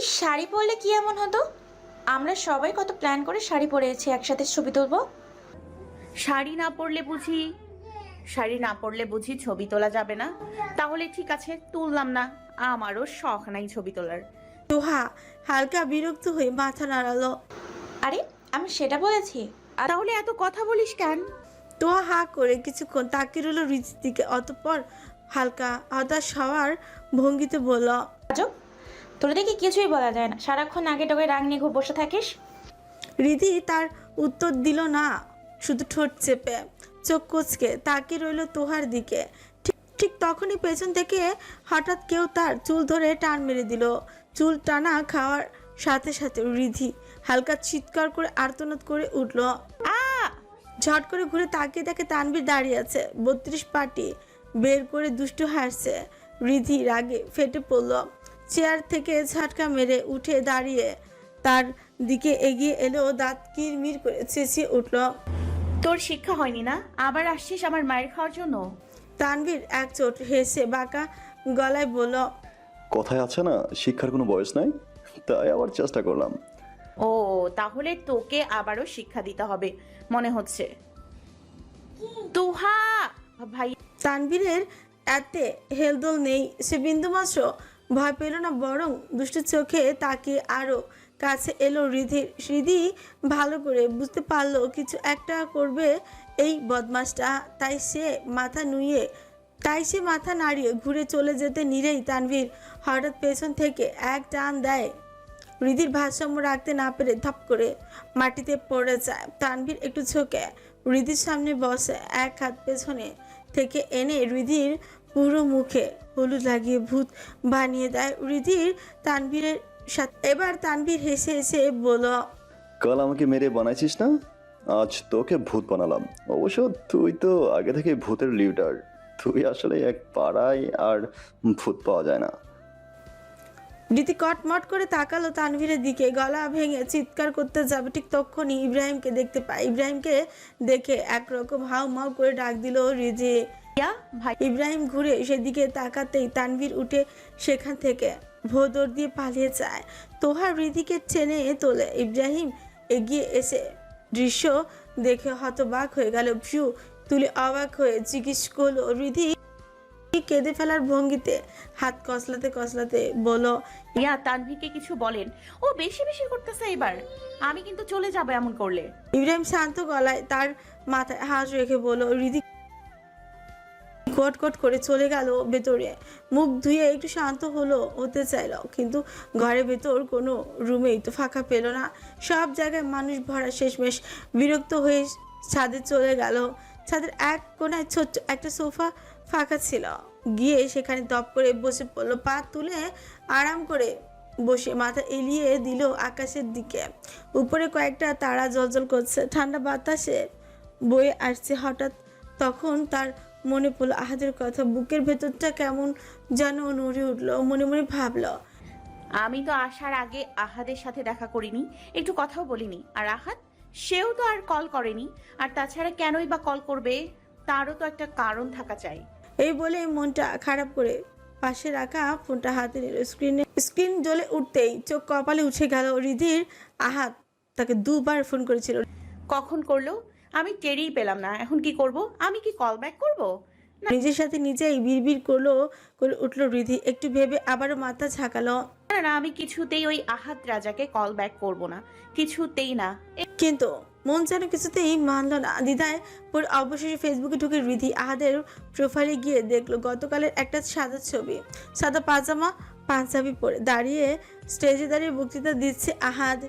তুই শাড়ি পরলে কি এমন হতো? আমরা সবাই কত প্ল্যান করে শাড়ি পরেছি একসাথে ছবি তুলবো। শাড়ি না পরলে বুঝি শাড়ি না পরলে বুঝি ছবি তোলা যাবে না। তাহলে ঠিক আছে তুললাম না। আমারও শখ নাই ছবি তোলার। তোহা হালকা বিরক্ত হয়ে মাথা নাড়ালো। আরে আমি সেটা বলেছি। আর তাহলে এত কথা বলিস কেন? তোহা হা করে কিছুক্ষণ তাকিয়ে রইল রিজির দিকে অতঃপর হালকা হতাশ হওয়ার ভঙ্গিতে বলল আজব তোর দেখি কিছুই বলা যায় না। সারাক্ষণ আগে টোকে রাগ নিয়ে খুব বসে থাকিস? রিধি তার উত্তর দিল না শুধু ঠোঁট চেপে। চোখ কুচকে তাকিয়ে রইল তোহার দিকে। ঠিক ঠিক তখনই পেছন থেকে হঠাৎ কেউ তার চুল ধরে টান মেরে দিল। চুল টানা খাওয়ার সাথে সাথে রিধি হালকা চিৎকার করে আর্তনাদ করে উঠল। আ! ঝট করে ঘুরে তাকিয়ে দেখে তানবীর দাঁড়িয়ে আছে বত্রিশ পাটি বের করে দুষ্টু হাসছে রিধি রাগে ফেটে পড়ল। চেয়ার থেকে ঝাটকা মেরে উঠে দাঁড়িয়ে তার দিকে এগিয়ে এলেও দাঁত কিরমির করে চেঁচিয়ে উঠল। তোর শিক্ষা হয়নি না? আবার আসছিস আমার মায়ের খাওয়ার জন্য? তানভীর এক চোট হেসে বাঁকা গলায় বলল কথায় আছে না শিক্ষার কোনো বয়স নাই? তাই আবার চেষ্টা করলাম। ও তাহলে তোকে আবারও শিক্ষা দিতে হবে মনে হচ্ছে। তুহা! ভাই তানভীরের এতে হেলদোল নেই সে বিন্দুমাত্র ভয় পেল না, বরং দুষ্টু চোখে তাকে আরও কাছে এলো রিধির। রিধি ভালো করে বুঝতে পারল কিছু একটা করবে এই বদমাসটা। তাই সে মাথা নুয়ে, তাই সে মাথা নাড়িয়ে ঘুরে চলে যেতে নিরেই তানভীর হঠাৎ পেছন থেকে এক টান দেয়। রিধির ভারসাম্য রাখতে না পেরে ধপ করে মাটিতে পড়ে যায়। তানভীর একটু ঝোঁকে রিধির সামনে বসে, এক হাত পেছনে থেকে এনে রিধির পুরো মুখে হলুদ লাগিয়ে ভূত বানিয়ে দেয় রিধির তানভীরের সাথে। এবার তানভীর হেসে হেসে বলল কাল আমাকে মেরে বানাইছিস না? আজ তোকে ভূত বানালাম। অবশ্য তুই তো আগে থেকে ভূতের লিডার তুই আসলে এক পাড়ায় আর ভূত পাওয়া যায় না। রীতি কটমট করে তাকালো তানভীরের দিকে। গলা ভেঙে চিৎকার করতে যাবে ঠিক তখনই ইব্রাহিমকে দেখতে পায়। ইব্রাহিমকে দেখে একরকম হাউ মাউ করে ডাক দিল রিজি ইয়া ভাই। ইব্রাহিম ঘুরে সেদিকে তাকাতেই তানভীর উঠে সেখান থেকে ভোদর দিয়ে পালিয়ে যায়। তোহার হৃদিকে টেনে তোলে। ইব্রাহিম এগিয়ে এসে দৃশ্য দেখে হতবাক হয়ে গেল। ভিউ তুলে অবাক হয়ে জিজ্ঞেস করল রিধি কেঁদে ফেলার ভঙ্গিতে? হাত কসলাতে কসলাতে বলো ইয়া তানভীরকে কিছু বলেন। ও বেশি বেশি করতেছে এবার। আমি কিন্তু চলে যাব এমন করলে। ইব্রাহিম শান্ত গলায় তার মাথায় হাত রেখে বলল রিধি কট কট করে চলে গেল ভেতরে। মুখ ধুয়ে একটু শান্ত হলো, হতে চাইল, কিন্তু ঘরের ভেতর কোনো রুমেই তো ফাঁকা পেল না। সব জায়গায় মানুষ ভরা শেষমেশ বিরক্ত হয়ে ছাদে চলে গেল। ছাদের এক কোনায় ছোট্ট একটা সোফা ফাঁকা ছিল। গিয়ে সেখানে দপ করে বসে পড়ল, পা তুলে আরাম করে বসে মাথা এলিয়ে দিল আকাশের দিকে। উপরে কয়েকটা তারা জলজল করছে। ঠান্ডা বাতাসে বয়ে আসছে হঠাৎ। তখন তার মনে পড়ল আহাদের কথা বুকের ভেতরটা কেমন যেন নড়ে উঠল মনে মনে ভাবলো আমি তো আসার আগে আহাদের সাথে দেখা করিনি একটু কথাও বলিনি। আর আহাদ? সেও তো আর কল করেনি। আর তাছাড়া কেনই বা কল করবে? তারও তো একটা কারণ থাকা চাই। এই বলে মনটা খারাপ করে পাশে রাখা ফোনটা হাতে নিল। স্ক্রিনে স্ক্রিন জ্বলে উঠতেই চোখ কপালে উঠে গেল রিধির আহাত তাকে দুবার ফোন করেছিল। কখন করল? আমি টেরই পেলাম না। এখন কি করব? আমি কি কল ব্যাক করব? নিজের সাথে নিজেই বিড়বিড় করল করে উঠল রিধি একটু ভেবে আবারও মাথা ঝাঁকালো। না না আমি কিছুতেই ওই আহাত রাজাকে কল ব্যাক করব না। কিছুতেই না। কিন্তু মন যেন কিছুতেই মানল না। দিদায় পরে অবশেষে ফেসবুকে ঢুকে রিধি আহাদের প্রোফাইলে গিয়ে দেখল গতকালের একটা সাদা ছবি। সাদা পাজামা পাঞ্জাবি পরে। দাঁড়িয়ে স্টেজে দাঁড়িয়ে বক্তৃতা দিচ্ছে আহাদ।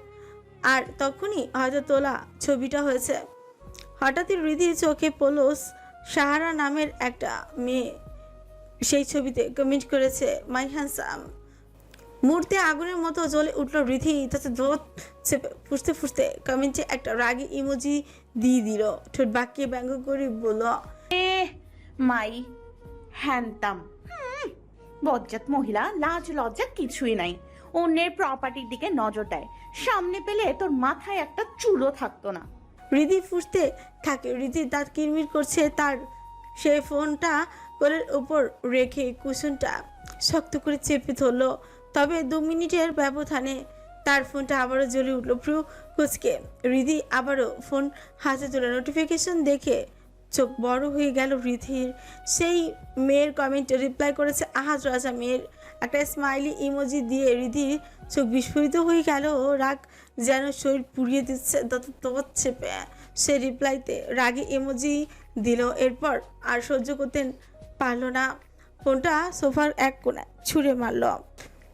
আর তখনই হয়তো তোলা ছবিটা হয়েছে। হঠাৎই রিধির চোখে পড়ল সাহারা নামের একটা মেয়ে। সেই ছবিতে কমেন্ট করেছে মাই হ্যান্ডসাম মূর্তি আগুনের মতো জ্বলে উঠল রিধি তাতে দোত চেপে ফুসতে ফুসতে কমেন্টে একটা রাগি ইমোজি দিয়ে দিল। ঠোঁট বাঁকিয়ে ব্যঙ্গ করে বলল, এ, মাই হ্যান্তাম বজ্জাত মহিলা লাজ লজ্জা কিছুই নাই। অন্যের প্রপার্টির দিকে নজর দেয়। সামনে পেলে তোর মাথায় একটা চুলও থাকতো না। রিধি ফুসতে থাকে। রিধি দাঁত কিরমির করছে তার সেই ফোনটা কোলের উপর রেখে কুশনটা শক্ত করে চেপে ধরলো। তবে দু মিনিটের ব্যবধানে তার ফোনটা আবারও জ্বলে উঠল ভ্রু কুচকে। রিধি আবারও ফোন হাতে তুলে নোটিফিকেশন দেখে চোখ বড় হয়ে গেল রিধির সেই মেয়ের কমেন্টে রিপ্লাই করেছে আহাজ রাজা মেয়ের। একটা স্মাইলি ইমোজি দিয়ে রিধির চোখ বিস্ফোরিত হয়ে গেল। রাগ যেন শরীর পুড়িয়ে দিচ্ছে তত চেপে সে রিপ্লাইতে রাগে ইমোজি দিল। এরপর আর সহ্য করতে পারল না। ফোনটা সোফার এক কোণায় ছুঁড়ে মারল।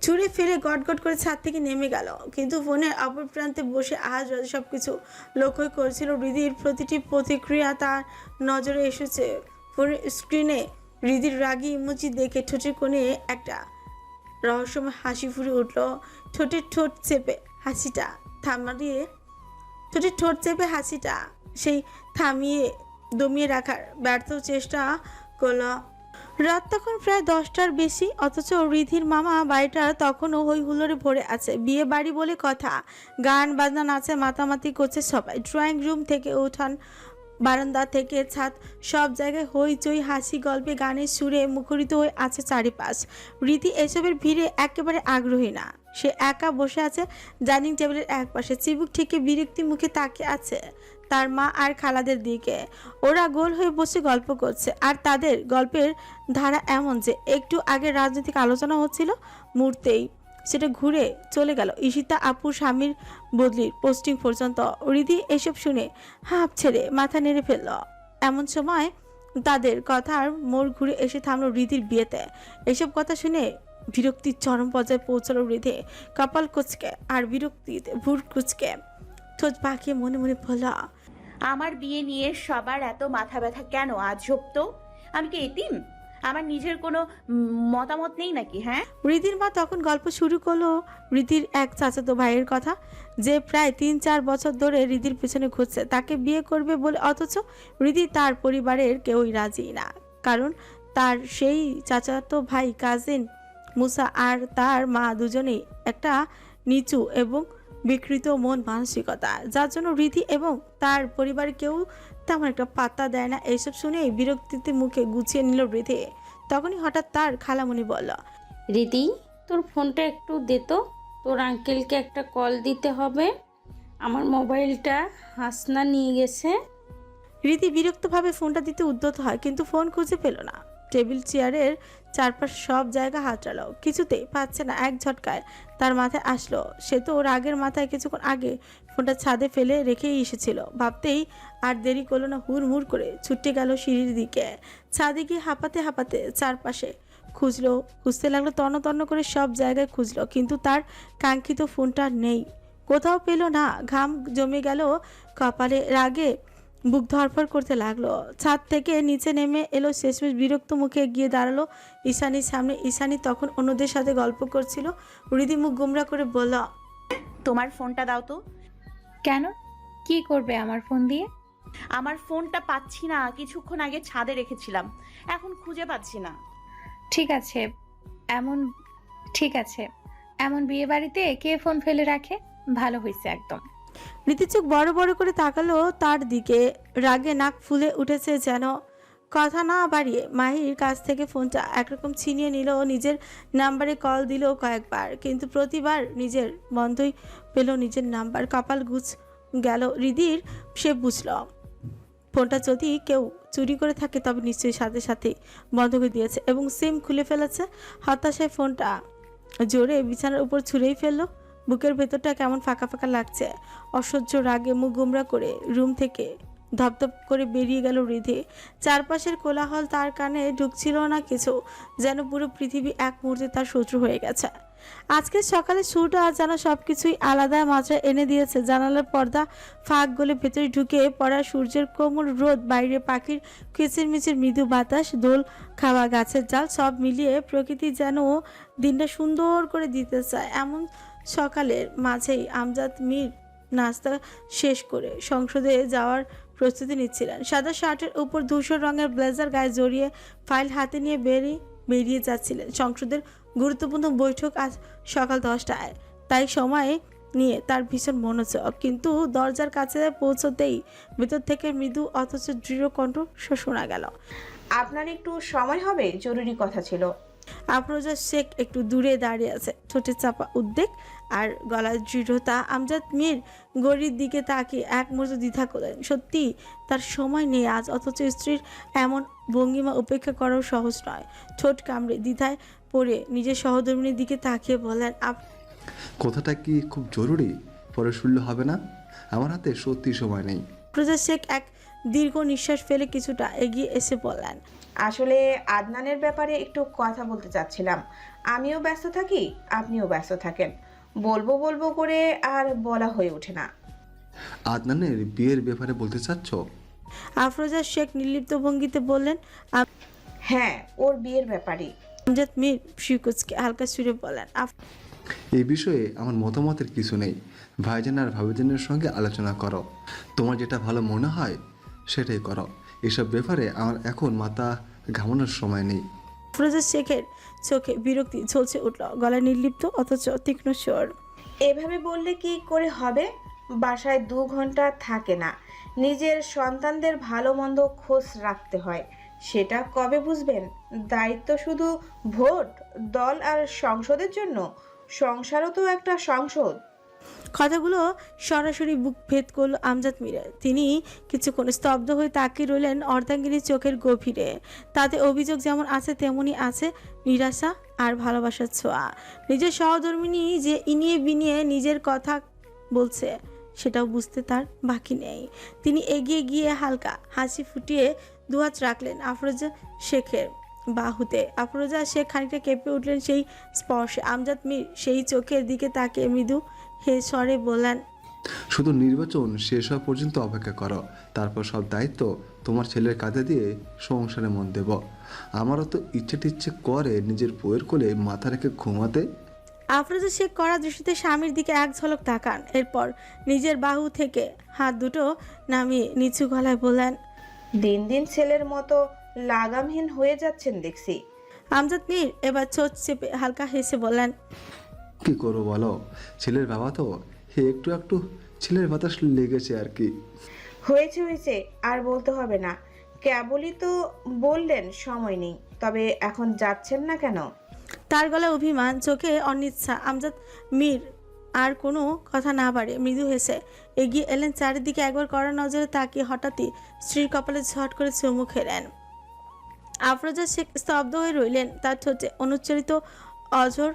ছুঁড়ে ফেলে গট গট করে ছাদ থেকে নেমে গেল। কিন্তু ফোনের অপর প্রান্তে বসে আজ সব কিছু লক্ষ্য করেছিল হৃদির প্রতিটি প্রতিক্রিয়া তার নজরে এসেছে। ফোনের স্ক্রিনে হৃদির রাগী ইমোজি দেখে ঠোঁটের কোণে একটা রহস্যময় হাসি ফুটে উঠল। ঠোঁটের ঠোঁট চেপে হাসিটা থামিয়ে ঠোঁটের ঠোঁট চেপে হাসিটা, সেই থামিয়ে দমিয়ে রাখার ব্যর্থ চেষ্টা করল। রাত তখন প্রায় দশটার বেশি, অথচ রিধির মামা বাড়িটা তখনও হই হুল্লোড়ে ভরে আছে। বিয়ে বাড়ি বলে কথা, গান বাজনা নাচে মাতামাতি করছে সবাই। ড্রয়িং রুম থেকে উঠান, বারান্দা থেকে ছাদ, সব জায়গায় হইচই হাসি গল্পে গানের সুরে মুখরিত হয়ে আছে চারিপাশ। রীতি এসবের ভিড়ে একেবারে আগ্রহী না। সে একা বসে আছে, ডাইনিং টেবিলের এক পাশে চিবুক থেকে বিরক্তি মুখে তাকে আছে তার মা আর খালাদের দিকে। ওরা গোল হয়ে বসে গল্প করছে আর তাদের গল্পের ধারা এমন যে একটু আগে রাজনৈতিক আলোচনা হচ্ছিল মুহূর্তেই। সেটা ঘুরে চলে গেল ঈশিতা আপুর স্বামীর বদলির পোস্টিং পর্যন্ত। রিধি এসব শুনে হাঁপ ছেড়ে মাথা নেড়ে ফেলল। এমন সময় তাদের কথার মোড় ঘুরে এসে থামলো রিধির বিয়েতে। এসব কথা শুনে বিরক্তির চরম পর্যায়ে পৌঁছালো রিধে কপাল কুচকে আর বিরক্তিতে ভুর কুচকে। ঠোঁট পাকিয়ে মনে মনে বলল আমার বিয়ে নিয়ে সবার এত মাথা ব্যথা কেন? আজব তো। আমি কি এতিম? আমার নিজের কোনো মতামত নেই নাকি হ্যাঁ? রিধির মা তখন গল্প শুরু করল রিধির এক চাচাতো ভাইয়ের কথা যে প্রায় তিন চার বছর ধরে রিধির পেছনে ঘুরছে। তাকে বিয়ে করবে বলে অথচ রিধি তার পরিবারের কেউই রাজি না। কারণ তার সেই চাচাতো ভাই কাজিন মুসা আর তার মা দুজনেই একটা নিচু এবং বিকৃত মন মানসিকতা যার জন্য রিধি এবং তার পরিবার কেউ তেমন একটা পাত্তা দেয় না। এইসব শুনেই বিরক্তিতে মুখে গুছিয়ে নিল রিধি তখনই হঠাৎ তার খালামণি বলল রীতি তোর ফোনটা একটু দে তো। তোর আঙ্কেলকে একটা কল দিতে হবে। আমার মোবাইলটা হাসনা নিয়ে গেছে। রীতি বিরক্তভাবে ফোনটা দিতে উদ্যত হয় কিন্তু ফোন খুঁজে পেল না। টেবিল চেয়ারের চারপাশ সব জায়গা হাতড়ালো। কিছুতেই পাচ্ছে না, এক ঝটকায়। তার মাথায় আসলো, সে তো রাগের মাথায় কিছুক্ষণ আগে ফোনটা ছাদে ফেলে রেখেই এসেছিল। ভাবতেই আর দেরি করল না হুড় মুড় করে ছুটে গেল সিঁড়ির দিকে। ছাদে গিয়ে হাঁপাতে হাঁপাতে চারপাশে খুঁজলো, খুঁজতে লাগল তন্ন তন্ন করে সব জায়গায় খুঁজলো, কিন্তু তার কাঙ্ক্ষিত ফোনটা নেই। কোথাও পেল না, ঘাম জমে গেল কপালে, রাগে বুক ধরফর করতে লাগল। ছাদ থেকে নিচে নেমে এলো শেষমেশ বিরক্ত মুখে গিয়ে দাঁড়াল ঈশানির সামনে। ঈশানি তখন অন্যদের সাথে গল্প করছিল। হৃদি মুখ গুমরা করে বলল তোমার ফোনটা দাও তো। কেন? কি করবে আমার ফোন দিয়ে? আমার ফোনটা পাচ্ছি না কিছুক্ষণ আগে ছাদে রেখেছিলাম। এখন খুঁজে পাচ্ছি না। ঠিক আছে এমন ঠিক আছে। এমন বিয়ে বাড়িতে কে ফোন ফেলে রাখে? ভালো হয়েছে একদম। রীতি চোখ বড় বড় করে তাকালো তার দিকে রাগে নাক ফুলে উঠেছে যেন। কথা না বাড়িয়ে মাহির কাছ থেকে ফোনটা একরকম ছিনিয়ে নিল, নিজের নাম্বারে কল দিল কয়েকবার, কিন্তু প্রতিবার নিজের বন্ধই পেল নিজের নাম্বার। কপাল গুছ গেল রিদির সে বুঝল। ফোনটা যদি কেউ চুরি করে থাকে, তবে নিশ্চয়ই সাথে সাথে বন্ধ করে দিয়েছে এবং সিম খুলে ফেলেছে। হতাশায় ফোনটা জোরে বিছানার উপর ছুঁড়েই ফেলল। বুকের ভেতরটা কেমন ফাঁকা ফাঁকা লাগছে। অসহ্য রাগে মুখ গুমরা করে রুম থেকে ধপধপ করে বেরিয়ে গেল রিধে। চারপাশের কোলাহল তার কানে ঢুকছিল না কিছু, যেন পুরো পৃথিবী এক মুহূর্তে তার শত্রু হয়ে গেছে। আজকে সকালে সুরটা যেন সব কিছুই আলাদা মাত্রায় এনে দিয়েছে। জানালার পর্দা ফাঁক গলে ভেতরে ঢুকে পড়া সূর্যের কোমল রোদ, বাইরে পাখির কিচিরমিচির মৃদু বাতাস, দোল, খাওয়া, গাছের জাল সব মিলিয়ে প্রকৃতি যেন দিনটা সুন্দর করে দিতে চায়। এমন সকালের মাঝেই আমজাদ মীর নাস্তা শেষ করে সংসদে যাওয়ার প্রস্তুতি নিচ্ছিলেন। সাদা শার্টের উপর ধূসর রঙের ব্লেজার গায়ে জড়িয়ে ফাইল হাতে নিয়ে বেরিয়ে বেরিয়ে যাচ্ছিলেন। সংসদের গুরুত্বপূর্ণ বৈঠক আজ সকাল দশটায়। তাই সময়ে নিয়ে তার ভীষণ মনোযোগ। কিন্তু দরজার কাছে পৌঁছতেই ভেতর থেকে মৃদু অথচ দৃঢ় কণ্ঠ শোনা গেল। আপনার একটু সময় হবে? জরুরি কথা ছিল। আফরোজা শেখ একটু দূরে দাঁড়িয়ে আছে ঠোঁটে চাপা উদ্বেগ আর গলার দৃঢ়তা। আমজাদ মীর গড়ির দিকে তাকিয়ে এক মুহূর্ত দ্বিধা করলেন। সত্যি তার সময় নেই আজ অথচ স্ত্রীর এমন ভঙ্গিমা উপেক্ষা করাও সহজ নয়। ঠোঁট কামড়ে দ্বিধায় পড়ে নিজের সহধর্মিনীর দিকে তাকিয়ে বলেন আপ কথাটা কি খুব জরুরি? পরে শুনলে হবে না? আমার হাতে সত্যি সময় নেই। প্রজা শেখ এক দীর্ঘ নিঃশ্বাস ফেলে কিছুটা এগিয়ে এসে বললেন আসলে আদনানের ব্যাপারে একটু কথা বলতে চাচ্ছিলাম। আমিও ব্যস্ত থাকি আপনিও ব্যস্ত থাকেন। বলব বলব করে আর বলা হয়ে ওঠে না। আদনানের বিয়ের ব্যাপারে বলতে চাচ্ছ? আফরোজা শেখ নির্লিপ্ত ভঙ্গিতে বললেন হ্যাঁ ওর বিয়ের ব্যাপারই আমজাদ মীর শিকুচকে হালকা সুরে বলেন "আফ- এই বিষয়ে আমার মতামতের কিছু নেই। ভাইজান আর ভাবিজানের সঙ্গে আলোচনা করো। তোমার যেটা ভালো মনে হয় সেটাই করো। এসব ব্যাপারে আমার এখন মাথা ঘামানোর সময় নেই। আফরোজা শেখের চোখে বিরক্তি ঝলসে উঠল গলায় নির্লিপ্ত অথচ তীক্ষ্ণ স্বর। এভাবে বললে কি করে হবে? বাসায় দু ঘণ্টা থাকে না। নিজের সন্তানদের ভালো মন্দ খোঁজ রাখতে হয়। সেটা কবে বুঝবেন? দায়িত্ব শুধু ভোট দল আর সংসদের জন্য? সংসারও তো একটা সংসদ। কথাগুলো সরাসরি বুক ভেদ করল আমজাদ মিরের। তিনি কিছুক্ষণ স্তব্ধ হয়ে তাকিয়ে রইলেন অর্ধাঙ্গিনীর চোখের গভীরে। তাতে অভিযোগ যেমন আছে, তেমনই আছে নিরাশা আর ভালোবাসার ছোঁয়া। নিজের সহধর্মিনী যে ইনিয়ে বিনিয়ে নিজের কথা বলছে, সেটাও বুঝতে তার বাকি নেই। তিনি এগিয়ে গিয়ে হালকা হাসি ফুটিয়ে দুহাত রাখলেন আফরোজা শেখের বাহুতে। আফরোজা শেখ খানিকটা কেঁপে উঠলেন সেই স্পর্শে। আমজাদ মির সেই চোখের দিকে তাকিয়ে মৃদু হে স্বরে বললেন শুধু নির্বাচন শেষ হওয়া পর্যন্ত অপেক্ষা করো। তারপর সব দায়িত্ব তোমার ছেলের কাঁধে দিয়ে সংসারে মন দেব। আমারও তো ইচ্ছে টিচ্ছে করে নিজের বইয়ের কোলে মাথা রেখে ঘুমাতে। আফরোজা শেখ কড়া দৃষ্টিতে স্বামীর দিকে এক ঝলক তাকান। এরপর নিজের বাহু থেকে হাত দুটো নামিয়ে নিচু গলায় বললেন দিন দিন ছেলের মতো লাগামহীন হয়ে যাচ্ছেন দেখছি। আমজাদ মীর এবার চোখ চেপে হালকা হেসে বললেন কি করব বলো? ছেলের বাবা তো হে একটু একটু ছেলের বাতাস লেগেছে আর কি। হয়েছে হয়েছে আর বলতে হবে না। কেবলই তো বললেন সময় নেই। তবে এখন যাচ্ছেন না কেন? তার গলায় অভিমান চোখে অনিচ্ছা আমজাদ মীর আর কোনো কথা না পারে মৃদু হেসে এগিয়ে এলেন। চারিদিকে একবার কড়া নজরে তাকিয়ে হঠাৎই স্ত্রীর কপালে ঝট করে চুমু খেলেন আফরোজা শেখ স্তব্ধ হয়ে রইলেন তার ঠোঁটে। অনুচ্চারিত অঝর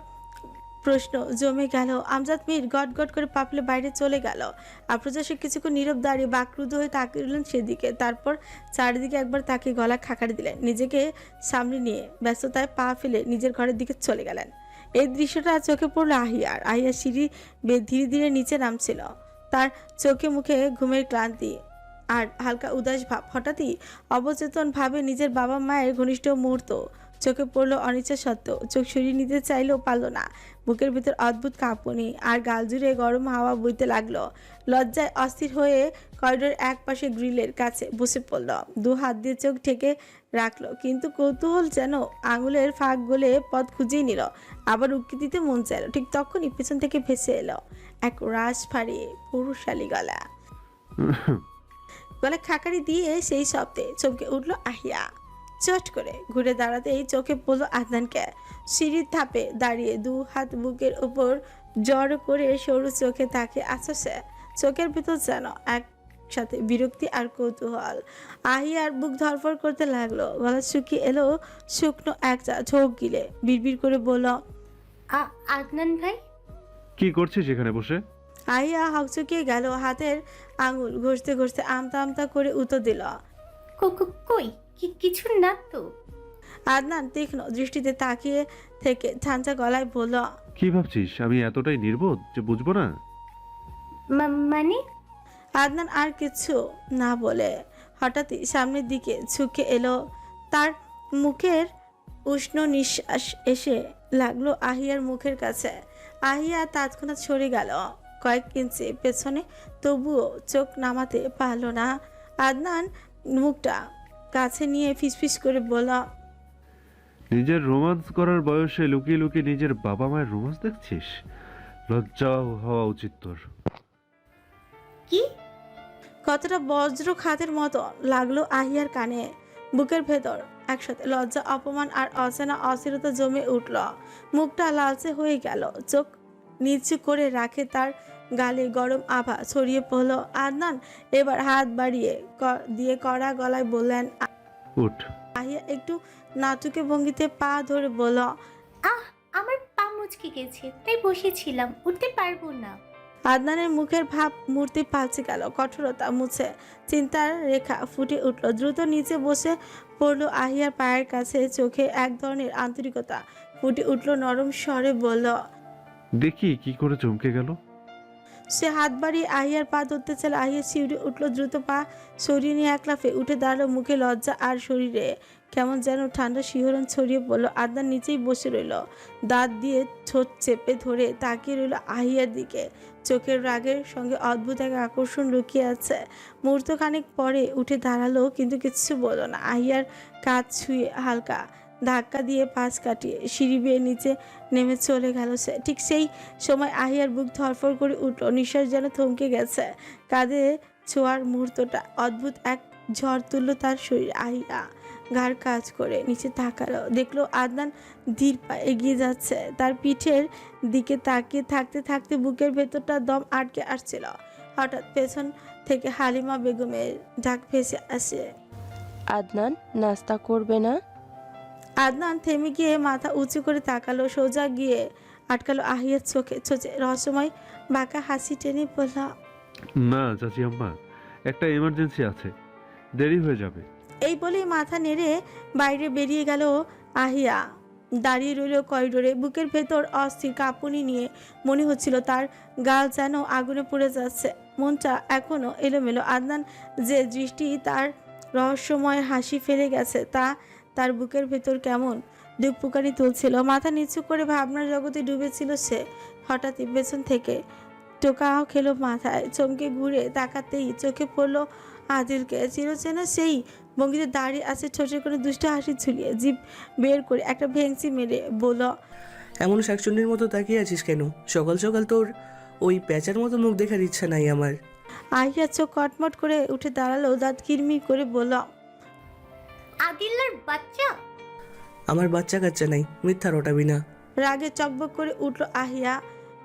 প্রশ্ন, জমে গেল। আমজাদ মীর গট গট করে পাপলে বাইরে চলে গেল। আফরোজা শেখ কিছুক্ষণ নীরব দাঁড়িয়ে বাকরুদ্ধ হয়ে তাকিয়ে সেদিকে। তারপর চারিদিকে একবার তাকে গলা খাকারি দিলেন। নিজেকে সামনে নিয়ে ব্যস্ততায় পা ফেলে নিজের ঘরের দিকে চলে গেলেন। এই দৃশ্যটা চোখে পড়ল আহিয়ার। আহিয়া সিঁড়ি ধীরে ধীরে নিচে নামছিল। তার চোখে মুখে ঘুমের ক্লান্তি আর হালকা উদাস ভাব। হঠাৎই অবচেতন ভাবে নিজের বাবা মায়ের ঘনিষ্ঠ মুহূর্ত চোখে পড়ল অনিচ্ছা সত্ত্বেও। চোখ সরিয়ে নিতে চাইলেও পারল না। বুকের ভিতর অদ্ভুত কাঁপুনি আর গাল জুড়ে গরম হাওয়া বইতে লাগল। লজ্জায় অস্থির হয়ে করিডোর এক পাশে গ্রিলের কাছে বসে পড়ল। দু হাত দিয়ে চোখ ঠেকে রাখল কিন্তু কৌতূহল যেন আঙুলের ফাঁক গলে পথ খুঁজেই নিল। আবার উক্তি দিতে মন চাইলো ঠিক তখনই পেছন থেকে ভেসে এলো এক রাস ফাড়িয়ে পুরুষালী গলা। গলা খাকারি দিয়ে সেই শব্দে চমকে উঠল আহিয়া। চট করে ঘুরে দাঁড়াতেই চোখে পড়ল আদনানকে। সিঁড়ির ধাপে দাঁড়িয়ে দু হাত বুকের উপর জড় করে সরু চোখে তাকে সে চোখের ভিতর যেন একসাথে বিরক্তি আর কৌতূহল। আহিয়ার বুক ধরফর করতে লাগল। গলা শুকিয়ে এলো শুকনো একটা ঝোঁক গিলে। বিড়বিড় করে বলল আদনান ভাই? কি করছিস এখানে বসে? আহিয়া হকচকিয়ে গেল হাতের আঙুল ঘষতে ঘষতে আমতা আমতা করে উত্তর দিল কই? কি- কিছু না তো? আদনান তীক্ষ্ণ দৃষ্টিতে তাকিয়ে থেকে ঝাঞ্চা গলায় বলল কি ভাবছিস? আমি এতটাই নির্বোধ যে বুঝব না। মা- মানে? আদনান আর কিছু না বলে হঠাৎই সামনের দিকে ঝুঁকে এলো। তার মুখের উষ্ণ নিঃশ্বাস এসে লাগল আহিয়ার মুখের কাছে। আহিয়া তৎক্ষণাৎ সরে গেল। কয়েক ইঞ্চি পেছনে তবুও চোখ নামাতে পারল না। আদনান মুখটা কাছে নিয়ে ফিসফিস করে বলা নিজের রোমান্স করার বয়সে লুকিয়ে লুকিয়ে নিজের বাবা মায়ের রোমান্স দেখছিস? লজ্জা হওয়া উচিত তোর। কি? কতটা বজ্র খাতের মতো লাগল আহিয়ার কানে। বুকের ভেতর একসাথে লজ্জা অপমান আর অচেনা অস্থিরতা জমে উঠল। মুখটা লালচে হয়ে গেল। চোখ নিচু করে রাখে তার গালে গরম আভা ছড়িয়ে পড়ল আদনান। এবার হাত বাড়িয়ে দিয়ে কড়া গলায় বললেন উঠ। আহিয়া একটু নাটুকে ভঙ্গিতে পা ধরে বলল আহ আমার পা মুচকে গেছে তাই বসেছিলাম উঠতে পারব না। আদনানের মুখের ভাব মূর্তি পালচে গেল কঠোরতা মুছে চিন্তার রেখা ফুটে উঠল। দ্রুত নিচে বসে পড়ল আহিয়ার পায়ের কাছে চোখে এক ধরনের আন্তরিকতা ফুটে উঠল। নরম স্বরে বলল দেখি কি করে চমকে গেল। সে হাত বাড়িয়ে আহিয়ার পা ধরতে চাইল। আহিয়া শিউরে উঠল, দ্রুত পা সরিয়ে নিয়ে এক লাফে উঠে দাঁড়াল মুখে লজ্জা আর শরীরে। কেমন যেন ঠান্ডা শিহরণ ছড়িয়ে পড়ল আদার নিচেই বসে রইল। দাঁত দিয়ে ঠোঁট চেপে ধরে তাকিয়ে রইল আহিয়ার দিকে। চোখের রাগের সঙ্গে অদ্ভুত এক আকর্ষণ লুকিয়ে আছে। মুহূর্তখানেক পরে উঠে দাঁড়াল, কিন্তু কিছু বলল না। আহিয়ার কাজ ছুঁয়ে হালকা ধাক্কা দিয়ে পাশ কাটিয়ে সিঁড়ি বেয়ে নিচে নেমে চলে গেল সে। ঠিক সেই সময় আহিয়ার বুক ধরফর করে উঠল। নিঃশ্বাস যেন থমকে গেছে। কাঁধে ছোঁয়ার মুহূর্তটা। অদ্ভুত এক ঝড় তুলল তার শরীর। আহিয়া ঘাড় কাজ করে নিচে তাকালো। দেখল আদনান ধীর পা এগিয়ে যাচ্ছে। তার পিঠের দিকে তাকিয়ে থাকতে থাকতে বুকের ভেতরটা দম আটকে আসছিল। হঠাৎ পেছন থেকে হালিমা বেগমের ডাক ভেসে আসে। আদনান, নাস্তা করবে না? আদনান থেমে গিয়ে মাথা উঁচু করে তাকালো সোজা গিয়ে আটকালো আহিয়ার চোখে। চোখে রহস্যময় বাঁকা হাসি টেনে বলল না চাচি আম্মা একটা এমার্জেন্সি আছে। দেরি হয়ে যাবে। এই বলেই মাথা নেড়ে বাইরে বেরিয়ে গেল আহিয়া। দাঁড়িয়ে রইল করিডোরে। বুকের ভেতর অস্থির কাঁপুনি নিয়ে মনে হচ্ছিল তার গাল যেন আগুনে পুড়ে যাচ্ছে। মনটা এখনও এলোমেলো। আদনান যে দৃষ্টি তার রহস্যময় হাসি ফেলে গেছে তা তার বুকের ভেতর কেমন দুপুকানি তুলছিল মাথা নিচু করে ভাবনার জগতে ডুবেছিল সে। হঠাৎই পেছন থেকে টোকাও খেলো মাথায় চমকে ঘুরে তাকাতেই চোখে পড়ল আদিলকে। চিরচেনা সেই বঙ্গিতে দাঁড়িয়ে আছে ছোটের করে দুষ্ট হাসি ঝুলিয়ে জিভ বের করে একটা ভেংচি মেরে বলল এমন শাকচুন্নির মতো তাকিয়ে আছিস কেন? সকাল সকাল তোর ওই প্যাঁচার মতো মুখ দেখার ইচ্ছা নাই আমার। আহিয়া চোখ কটমট করে উঠে দাঁড়াল দাঁত কিরমির করে বলল আদিল্লার বাচ্চা? আমার বাচ্চা কাচ্চা নাই মিথ্যা রটাবি না রাগে চকবক করে উঠল আহিয়া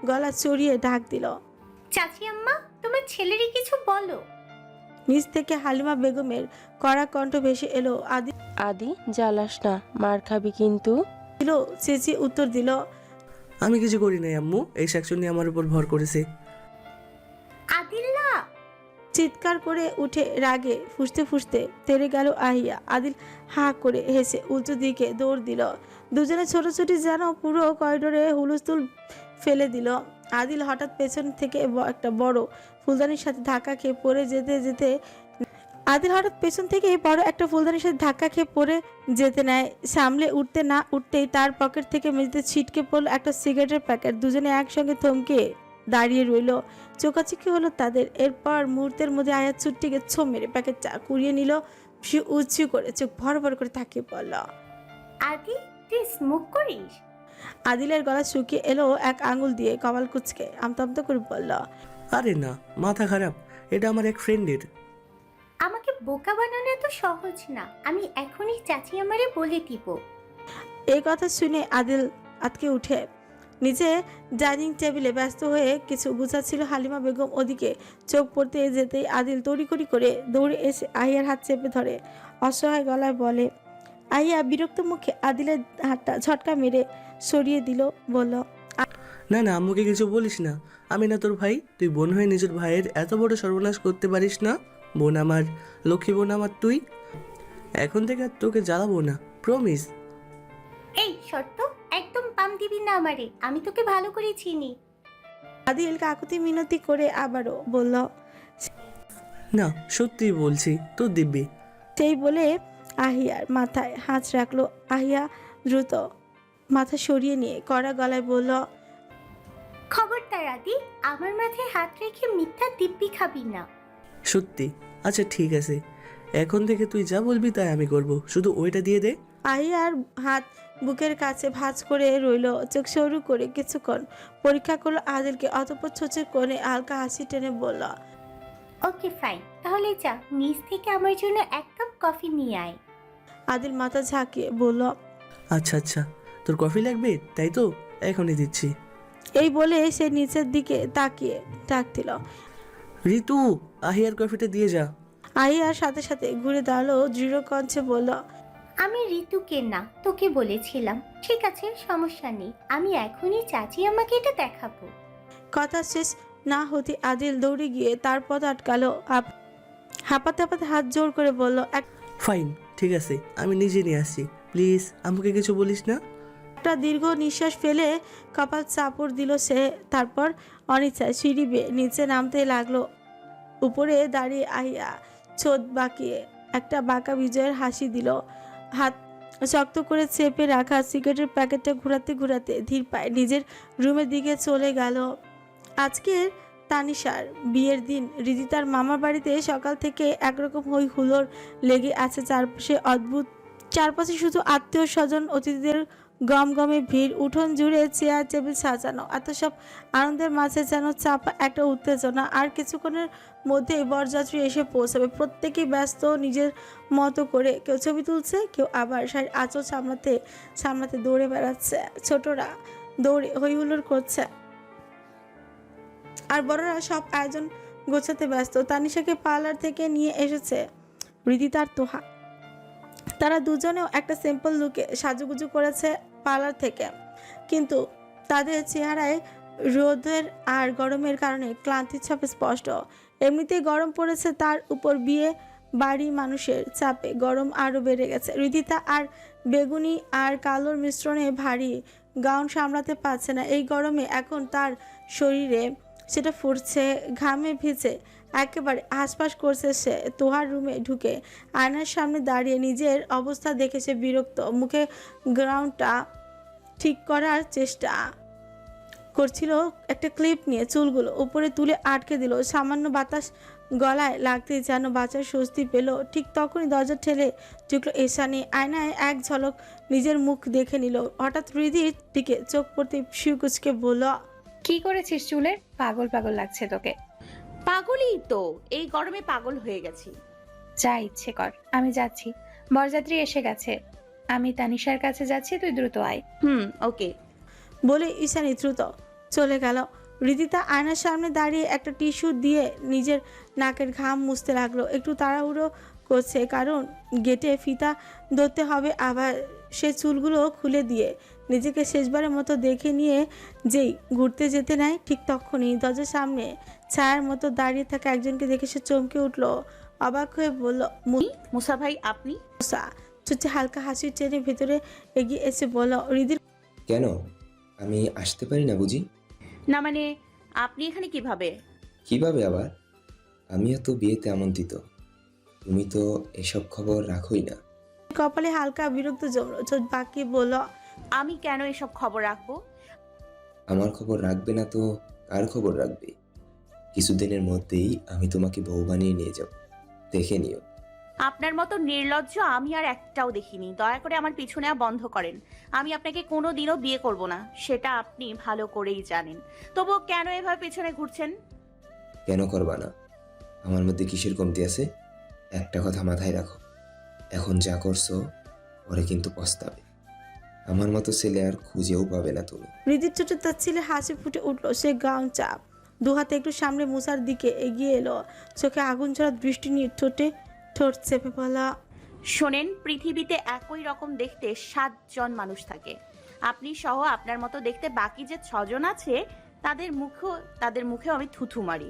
গলা চড়িয়ে ডাক দিল। চাচি আম্মা তোমার ছেলেরই কিছু বলো। নিচ থেকে হালিমা বেগমের কড়া কণ্ঠ ভেসে এলো আদি আদি জ্বালাস না মার খাবি কিন্তু। দিল চেঁচিয়ে উত্তর দিল আমি কিছু করি নাই আম্মু এই শাকচুন্নি আমার উপর ভর করেছে। আদিল্লা চিৎকার করে উঠে রাগে ফুসতে ফুসতে তেরে গেল আহিয়া। আদিল হা করে হেসে উঁচু দিকে দৌড় দিল। দুজনে ছোটাছুটি যেন পুরো করিডোরে হুলস্থুল ফেলে দিল। আদিল হঠাৎ পেছন থেকে একটা বড় ফুলদানির সাথে ধাক্কা খেয়ে পড়ে যেতে যেতে আদিল হঠাৎ পেছন থেকে বড় একটা ফুলদানির সাথে ধাক্কা খেয়ে পড়ে যেতে নেয়। সামলে উঠতে না উঠতেই তার পকেট থেকে মেঝেতে ছিটকে পড়ল একটা সিগারেটের প্যাকেট। দুজনে একসঙ্গে থমকে দাঁড়িয়ে রইল। চোকাচুকি হলো তাদের। এরপর মুহূর্তের মধ্যে আয়াত ছুট্টিকে ছো মেরে প্যাকেট চা কুড়িয়ে নিল। সে উঁচু করে চোখ ভর ভর করে তাকিয়ে পড়ল আদি তুই স্মোক করিস? আদিলের গলা শুকিয়ে এলো এক আঙুল দিয়ে কপাল কুচকে। আমতা আমতা করে বলল আরে না মাথা খারাপ। এটা আমার এক ফ্রেন্ডের আমাকে বোকা বানানো এত সহজ না। আমি এখনই চাচি আমারে বলে দিব। এই কথা শুনে আদিল আতকে উঠে নিচে ডাইনিং টেবিলে ব্যস্ত হয়ে কিছু গুছাচ্ছিল হালিমা বেগম ওদিকে। চোখ পড়তে যেতেই আদিল তড়িকড়ি করে দৌড়ে এসে আহিয়ার হাত চেপে ধরে। অসহায় গলায় বলে আহিয়া বিরক্ত মুখে আদিলের হাতটা ঝটকা মেরে সরিয়ে দিল বলল না না আম্মুকে কিছু বলিস না। আমি না তোর ভাই তুই বোন হয়ে নিজের ভাইয়ের এত বড় সর্বনাশ করতে পারিস না? বোন আমার লক্ষ্মী বোন আমার তুই? এখন থেকে আর তোকে জ্বালাবো না প্রমিস এই শর্ত দিবি না আমারে? আমি তোকে ভালো করে চিনি। আদিল কাকুতি মিনতি করে আবারও বলল না সত্যি বলছি তোর দিব্যি সেই বলে আহিয়ার মাথায় হাত রাখল। আহিয়া দ্রুত মাথা সরিয়ে নিয়ে কড়া গলায় বলল খবরদার আদি আমার মাথায় হাত রেখে মিথ্যা দিব্যি খাবি না। সত্যি? আচ্ছা ঠিক আছে। এখন থেকে তুই যা বলবি তাই আমি করব। শুধু ওইটা দিয়ে দে। আহিয়ার হাত বুকের কাছে ভাঁজ করে রইল চোখ সরু করে কিছুক্ষণ পরীক্ষা করল আদিলকে অতপর ছোচের কোণে হালকা হাসি টেনে বলল ওকে ফাইন। তাহলে যা নিচ থেকে আমার জন্য এক কাপ কফি নিয়ে আয়। আদিল মাথা ঝাঁকিয়ে বলল আচ্ছা আচ্ছা তোর কফি লাগবে? তাই তো এখনই দিচ্ছি। এই বলে সে নিচের দিকে তাকিয়ে ডাক দিল ঋতু আহিয়ার কফিটা দিয়ে যা। আহিয়ার সাথে সাথে ঘুরে দাঁড়াল দৃঢ় কণ্ঠে বলল আমি ঋতুকে না তোকে বলেছিলাম। ঠিক আছে সমস্যা নেই। আমি এখনই চাচি আমাকে এটা দেখাবো। কথা শেষ না হতে আদিল দৌড়ে গিয়ে তার পথ আটকালো। আপ- হাঁপাতে হাঁপাতে হাত জোর করে বলল ফাইন ঠিক আছে আমি নিজে নিয়ে আসছি। প্লিজ আমাকে কিছু বলিস না? একটা দীর্ঘ নিঃশ্বাস ফেলে কপাল চাপড় দিল সে। তারপর অনিচ্ছায় সিঁড়ি বেয়ে নিচে নামতে লাগল। উপরে দাঁড়িয়ে আহিয়া ছোদ বাঁকিয়ে একটা বাঁকা বিজয়ের হাসি দিল। হাত শক্ত করে চেপে রাখা সিগারেটের প্যাকেটটা ঘুরাতে ঘুরাতে ধীর পায়ে নিজের রুমের দিকে চলে গেল। আজকের তানিশার বিয়ের দিন। রিদি তার মামার বাড়িতে সকাল থেকে একরকম হই হুলোর লেগে আছে। চারপাশে অদ্ভুত চারপাশে শুধু আত্মীয় স্বজন অতিথিদের গমগমে ভিড়, উঠোন জুড়ে চেয়ার, টেবিল সাজানো, এত সব আনন্দের মাঝে যেন চাপা একটা উত্তেজনা, আর কিছুক্ষণের মধ্যেই বরযাত্রী এসে পৌঁছাবে। প্রত্যেকেই ব্যস্ত নিজের মতো করে, কেউ ছবি তুলছে, কেউ আবার শাড়ির আঁচল সামলাতে সামলাতে দৌড়ে বেড়াচ্ছে। ছোটরা দৌড়ে হই হুল্লোড় করছে। আর বড়রা সব আয়োজন গোছাতে ব্যস্ত। তানিশাকে পার্লার থেকে নিয়ে এসেছে রীতি তার তোহা। তারা দুজনেও একটা সিম্পল লুকে সাজুগুজু করেছে। পার্লার থেকে। কিন্তু তাদের চেহারায় রোদের আর গরমের কারণে ক্লান্তির ছাপ স্পষ্ট। এমনিতেই গরম পড়েছে, তার উপর বিয়ে বাড়ি মানুষের চাপে গরম আরও বেড়ে গেছে। রিদিতা আর বেগুনি আর কালোর মিশ্রণে ভারী গাউন সামলাতে পারছে না। এই গরমে এখন তার শরীরে সেটা ফুটছে, ঘামে ভিজে, একেবারে হাসপাস করছে সে। তোহার রুমে ঢুকে আয়নার সামনে দাঁড়িয়ে নিজের অবস্থা দেখে সে বিরক্ত। মুখে গ্রাউন্ডটা ঠিক করার চেষ্টা করছিল একটা ক্লিপ নিয়ে চুলগুলো উপরে তুলে আটকে দিল। সামান্য বাতাস গলায় লাগতেই যেন বাঁচার স্বস্তি পেল। ঠিক তখনই দরজা ঠেলে ঢুকলো এশানি আয়নায় এক ঝলক নিজের মুখ দেখে নিল। হঠাৎ হৃদির দিকে চোখ পড়তে শিউকুচকে বলল কি করেছিস চুলের পাগল পাগল লাগছে তোকে। পাগলই তো এই গরমে পাগল হয়ে গেছি। যা ইচ্ছে কর আমি যাচ্ছি। বরযাত্রী এসে গেছে। আমি তানিশার কাছে যাচ্ছি তুই দ্রুত আয়। হুম ওকে। বলে ঈশানী দ্রুত চলে গেল। রিদিতা আয়নার সামনে দাঁড়িয়ে একটা টিস্যু দিয়ে নিজের নাকের ঘাম মুছতে লাগল। একটু তাড়াহুড়ো করছে কারণ গেটে ফিতা ধরতে হবে। আবার সে চুলগুলো খুলে দিয়ে নিজেকে শেষবারের মতো দেখে নিয়ে যেই ঘুরতে যেতে নেয় ঠিক তখনই দরজার সামনে ছায়ার মতো দাঁড়িয়ে থাকা একজনকে দেখে সে চমকে উঠল। অবাক হয়ে বলল মুসা ভাই আপনি? মুসা চুচে হালকা হাসির টেনে ভেতরে এগিয়ে এসে বলল রিদির কেন? আমি আসতে পারি না বুঝি? না মানে আপনি এখানে কীভাবে? কীভাবে আবার? আমিও তো বিয়েতে আমন্ত্রিত। তুমি তো এসব খবর রাখোই না। কপালে হালকা বিরক্ত জমলো। চোখ বাকি বলল আমি কেন এসব খবর রাখব? আমার খবর রাখবে না তো কার খবর রাখবে? কিছুদিনের মধ্যেই আমি তোমাকে বউ বানিয়ে নিয়ে যাব। দেখে নিও। আপনার মতো নির্লজ্জ আমি আর একটাও দেখিনি। দয়া করে আমার পিছু নেওয়া বন্ধ করেন। আমি আপনাকে কোনো দিনও বিয়ে করব না সেটা আপনি ভালো করেই জানেন। তবুও কেন এভাবে পিছনে ঘুরছেন? কেন করবা না? আমার মধ্যে কিসের কমতি আছে? একটা কথা মাথায় রাখো। এখন যা করছ পরে কিন্তু পস্তাবে। আমার মতো ছেলে আর খুঁজেও পাবে না তুমি। হৃদির চোটে তার ছেলে হাসি ফুটে উঠল সে গাউন চাপ। দু হাতে একটু সামনে মুসার দিকে এগিয়ে এলো চোখে আগুন ছড়া দৃষ্টি নিয়ে ঠোঁটে ঠোঁট চেপে বলা শোনেন পৃথিবীতে একই রকম দেখতে সাতজন মানুষ থাকে। আপনি সহ আপনার মতো দেখতে বাকি যে ছজন আছে তাদের মুখেও তাদের মুখেও আমি থুথু মারি।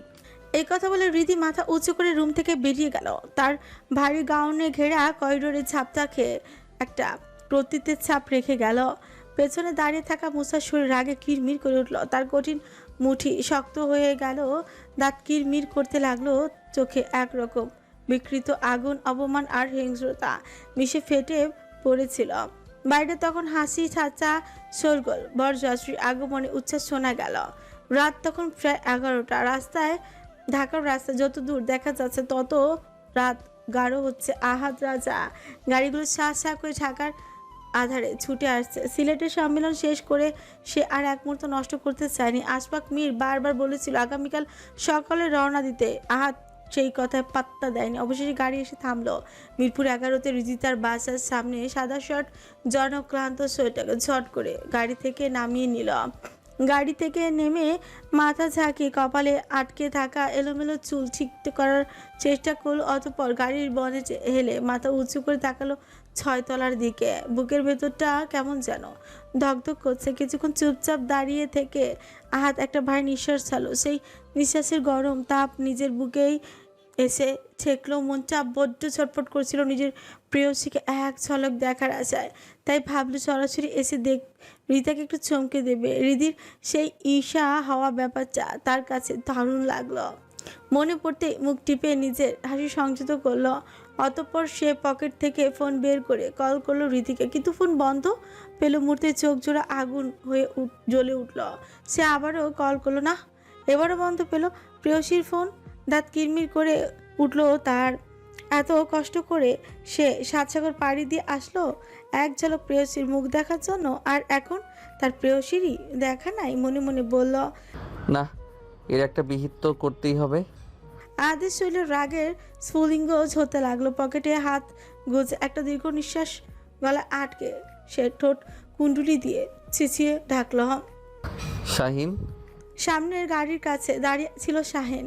এই কথা বলে রীতি মাথা উঁচু করে রুম থেকে বেরিয়ে গেল। তার ভারী গাউনে ঘেরা করিডোরে ছাপটা খেয়ে একটা প্রতীতের ছাপ রেখে গেল। পেছনে দাঁড়িয়ে থাকা মুসার শরীর রাগে কিরমির করে উঠল। তার কঠিন মুঠি শক্ত হয়ে গেল। দাঁত কিরমির করতে লাগল চোখে একরকম। বিকৃত আগুন অবমান আর হিংস্রতা মিশে ফেটে পড়েছিল। বাইরে তখন হাসি ছাঁচা শোরগোল বরযাত্রীর আগমনে উচ্ছ্বাস শোনা গেল। রাত তখন প্রায় এগারোটা। রাস্তায়, ঢাকার রাস্তা যত দূর দেখা যাচ্ছে তত রাত গাঢ় হচ্ছে। আহাদ রাজা গাড়িগুলো শাঁ শাঁ করে ঢাকার আধারে ছুটে আসছে। সিলেটের সম্মেলন শেষ করে সে আর এক মুহূর্ত নষ্ট করতে চায়নি। আশফাক মীর বারবার বলেছিল, আগামীকাল সকালে রওনা দিতে। আহাদ সেই কথায় পাত্তা দেয়নি। অবশেষে গাড়ি এসে থামলো। মিরপুর এগারোতে রিজিতার বাসার সামনে সাদা শার্ট জনক্লান্ত সোয়েটার ঝট করে গাড়ি থেকে নামিয়ে নিল। গাড়ি থেকে নেমে মাথা ঝাঁকিয়ে কপালে আটকে থাকা এলোমেলো চুল ঠিক করার চেষ্টা করল, অতপর গাড়ির বনেটে হেলে মাথা উঁচু করে তাকালো ছয়তলার দিকে। বুকের ভেতরটা কেমন যেন? ধকধক করছে। কিছুক্ষণ চুপচাপ দাঁড়িয়ে থেকে আহাত একটা ভারী নিঃশ্বাস ছাড়লো। সেই নিঃশ্বাসের গরম তাপ নিজের বুকেই এসে ঠেকলো। মনটা বড্ড ছটফট করছিল নিজের প্রেয়সীকে এক ঝলক দেখার আশায়। তাই ভাবলো সরাসরি এসে দেখ, রিতাকে একটু চমকে দেবে। রিদির সেই ঈশা হওয়া ব্যাপারটা তার কাছে দারুণ লাগল। মনে পড়তে মুখ টিপে নিজের হাসি সংযত করল। অতঃপর সে পকেট থেকে ফোন বের করে কল করল রীতিকে। কিন্তু ফোন বন্ধ পেল মুহূর্তে চোখ জোড়া আগুন হয়ে জ্বলে উঠল। সে আবারও কল করল না এবারও বন্ধ পেল। প্রেয়সীর ফোন দাঁত কিরমির করে উঠল তার। এত কষ্ট করে সে সাতসাগর পাড়ি দিয়ে আসলো? এক ঝলক প্রেয়সীর মুখ দেখার জন্য আর এখন তার প্রেয়সীরই দেখা নাই, মনে মনে বলল না এর একটা বিহিত তো করতেই হবে। আদেশ শৈলের রাগের স্ফুলিঙ্গ ঝরতে লাগল পকেটে হাত গুজে একটা দীর্ঘ নিঃশ্বাস গলা আটকে সে ঠোঁট কুণ্ডুলি দিয়ে ছিছিয়ে ঢাকলো। শাহিন? সামনের গাড়ির কাছে দাঁড়িয়ে ছিল শাহিন।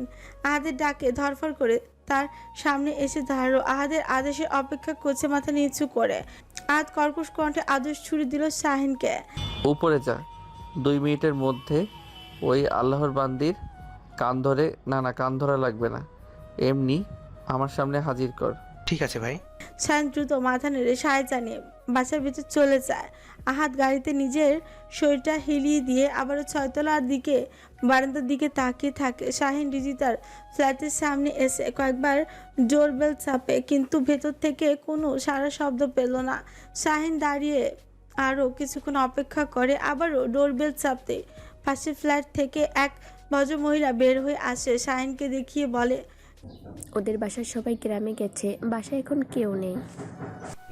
আহাদের ডাকে ধরফর করে তার সামনে এসে দাঁড়াল। আহাদের আদেশের অপেক্ষা করছে মাথা নিচু করে। আহাদ কর্কশ কণ্ঠে আদেশ ছুড়ে দিল শাহিনকে। উপরে যা দুই মিনিটের মধ্যে ওই আল্লাহর বান্দির কান ধরে না না কান ধরা লাগবে না। এমনি আমার সামনে হাজির কর। ঠিক আছে ভাই। শাহিন দ্রুত মাথা নেড়ে সায় জানিয়ে বাসার ভিতর চলে যায়। আহাত গাড়িতে নিজের শরীরটা হিলিয়ে দিয়ে আবারও ছয়তলার দিকে বারান্দার দিকে তাকিয়ে থাকে। শাহিন রিজিতার ফ্ল্যাটের সামনে এসে কয়েকবার ডোরবেল চাপে কিন্তু ভেতর থেকে কোনো সারা শব্দ পেল না। শাহিন দাঁড়িয়ে আরও কিছুক্ষণ অপেক্ষা করে আবারও ডোরবেল চাপতে। পাশের ফ্ল্যাট থেকে এক ভদ্রমহিলা বের হয়ে আসে শাহিনকে দেখিয়ে বলে ওদের বাসার সবাই গ্রামে গেছে বাসায় এখন কেউ নেই।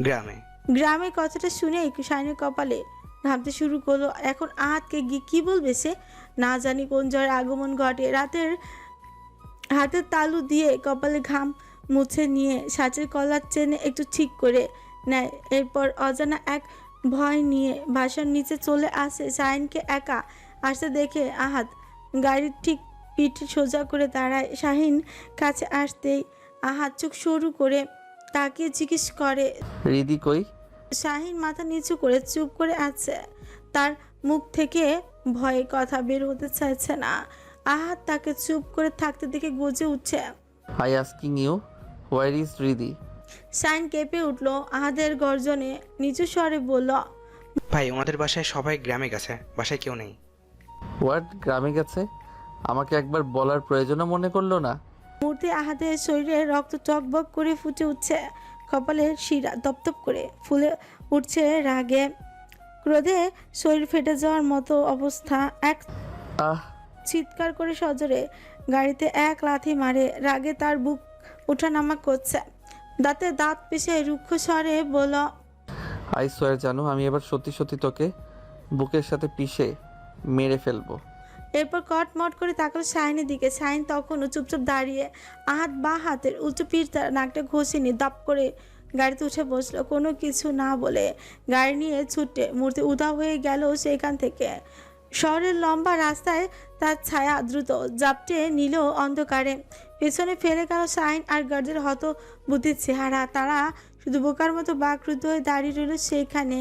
গ্রামে? গ্রামের কথাটা শুনে শাইনের কপালে ভাবতে শুরু করল এখন আহাতকে গিয়ে কি বলবে সে? না জানি কোন জ্বরের আগমন ঘটে। রাতের হাতের তালু দিয়ে কপালে ঘাম মুছে নিয়ে সাঁচের কলার চেনে একটু ঠিক করে নেয়। এরপর অজানা এক ভয় নিয়ে বাসার নিচে চলে আসে। শাহিনকে একা আসতে দেখে আহাত গাড়ির ঠিক পিঠ সোজা করে দাঁড়ায়। শাহিন কাছে আসতেই আহাত চোখ সরু করে তাকিয়ে জিজ্ঞেস করে রিদি কই? শাহিন মাথা নিচু করে চুপ করে আছে। তার মুখ থেকে ভয়ে কথা বের হতে চাইছে না। আহাত তাকে চুপ করে থাকতে দেখে গজে উঠছে I asking you where is Ridi Shahin কেঁপে উঠল আহাদের গর্জনে নিচু স্বরে বলল ভাই ওনাদের বাসায় সবাই গ্রামে গেছে বাসায় কেউ নেই। হোয়াট গ্রামে গেছে? আমাকে একবার বলার প্রয়োজনও মনে করল না। মুহূর্তে আহাদের শরীরে রক্ত টকবক করে ফুটে উঠছে কপালের শিরা দপদপ করে ফুলে উঠছে রাগে। ক্রোধে শরীর ফেটে যাওয়ার মতো অবস্থা। এক আহ। চিৎকার করে সজোরে গাড়িতে এক লাথি মারে রাগে তার বুক ওঠানামা করছে। দাঁতে দাঁত পিষে রুক্ষ স্বরে বলল আই সোয়ার জানো আমি এবার সত্যি সত্যি তোকে বুকের সাথে পিষে মেরে ফেলব। এরপর কটমট করে তাকালো শাহিনের দিকে। শাহিন তখনও চুপচাপ দাঁড়িয়ে হাত বা হাতের উঁচু পিঠ নাকটা নিয়ে দপ করে গাড়িতে উঠে বসল। কোনো কিছু না বলে গাড়ি নিয়ে ছুটে মূর্তি উধাও হয়ে গেল সেইখান থেকে। শহরের লম্বা রাস্তায় তার ছায়া দ্রুত জাপটে নিল অন্ধকারে। পেছনে ফেলে গেল শাহিন আর গার্ডের হত বুদ্ধির চেহারা। তারা শুধু বোকার মতো বাকরুদ্ধ হয়ে দাঁড়িয়ে রইল সেইখানে।